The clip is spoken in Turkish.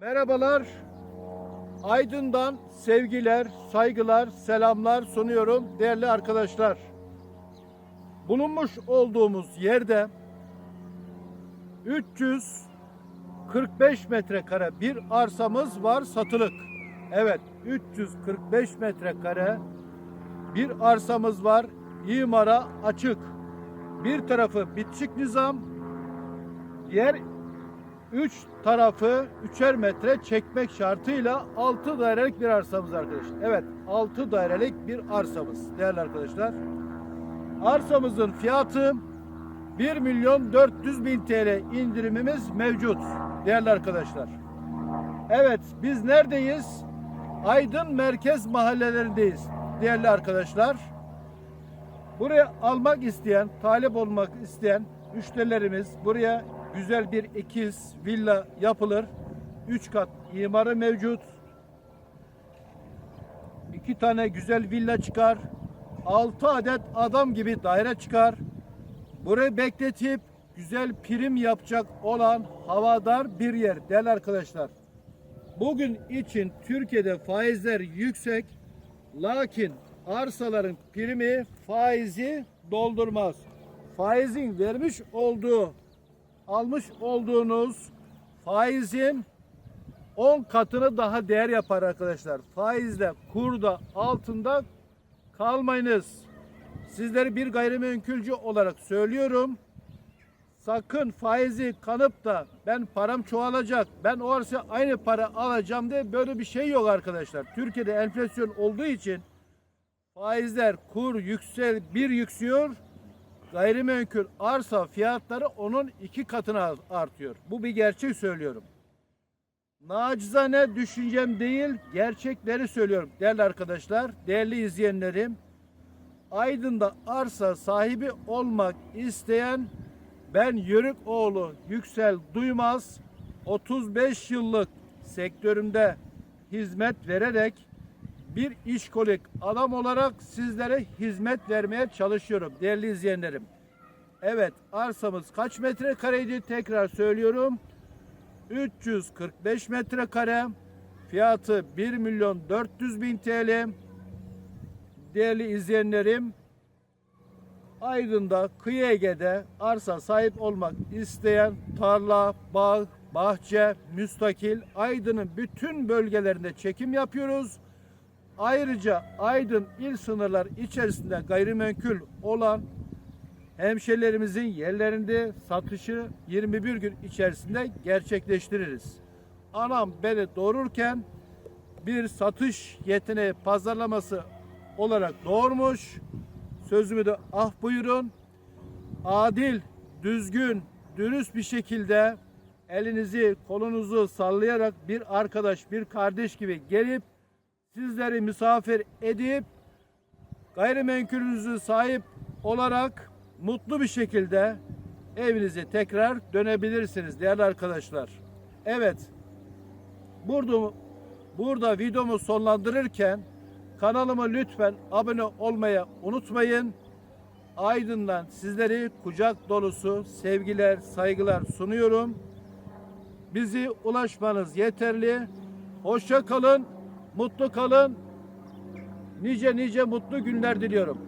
Merhabalar. Aydın'dan sevgiler, saygılar, selamlar sunuyorum değerli arkadaşlar. Bulunmuş olduğumuz yerde 345 metrekare bir arsamız var satılık. Evet, 345 metrekare bir arsamız var. İmara açık. Bir tarafı bitişik nizam, diğer üç tarafı üçer metre çekmek şartıyla 6 dairelik bir arsamız arkadaşlar. Evet 6 dairelik bir arsamız değerli arkadaşlar. Arsamızın fiyatı 1 milyon 400 bin TL indirimimiz mevcut değerli arkadaşlar. Evet biz neredeyiz? Aydın merkez mahallelerindeyiz değerli arkadaşlar. Buraya almak isteyen, talip olmak isteyen müşterilerimiz buraya güzel bir ikiz villa yapılır. Üç kat imarı mevcut. İki tane güzel villa çıkar. Altı adet adam gibi daire çıkar. Burayı bekletip güzel prim yapacak olan havadar bir yer değerli arkadaşlar. Bugün için Türkiye'de faizler yüksek. Lakin arsaların primi faizi doldurmaz. Faizin vermiş olduğu, almış olduğunuz faizin 10 katını daha değer yapar arkadaşlar. Faizle kurda altında kalmayınız. Sizleri bir gayrimenkulcü olarak söylüyorum. Sakın faizi kanıp da ben param çoğalacak, ben o arsa aynı para alacağım diye böyle bir şey yok arkadaşlar. Türkiye'de enflasyon olduğu için faizler kur yüksel bir yükseliyor. Gayrimenkul arsa fiyatları onun iki katına artıyor. Bu bir gerçek söylüyorum. Nacizane düşüncem değil, gerçekleri söylüyorum değerli arkadaşlar, değerli izleyenlerim. Aydın'da arsa sahibi olmak isteyen ben Yörük oğlu Yüksel Duymaz 35 yıllık sektörümde hizmet vererek bir işkolik adam olarak sizlere hizmet vermeye çalışıyorum değerli izleyenlerim. Evet arsamız kaç metrekareydi tekrar söylüyorum. 345 metrekare fiyatı 1 milyon 400 bin TL. Değerli izleyenlerim Aydın'da Kıyı Ege'de arsa sahip olmak isteyen tarla, bağ, bahçe, müstakil Aydın'ın bütün bölgelerinde çekim yapıyoruz. Ayrıca Aydın il sınırlar içerisinde gayrimenkul olan hemşerilerimizin yerlerinde satışı 21 gün içerisinde gerçekleştiririz. Anam beni doğururken bir satış yeteneği pazarlaması olarak doğurmuş. Sözümü de ah buyurun. Adil, düzgün, dürüst bir şekilde elinizi, kolunuzu sallayarak bir arkadaş, bir kardeş gibi gelip sizleri misafir edip gayrimenkulünüzü sahip olarak mutlu bir şekilde evinize tekrar dönebilirsiniz değerli arkadaşlar. Evet. Burada burada videomu sonlandırırken kanalıma lütfen abone olmayı unutmayın. Aydın'dan sizleri kucak dolusu sevgiler, saygılar sunuyorum. Bizi ulaşmanız yeterli. Hoşça kalın, mutlu kalın. Nice nice mutlu günler diliyorum.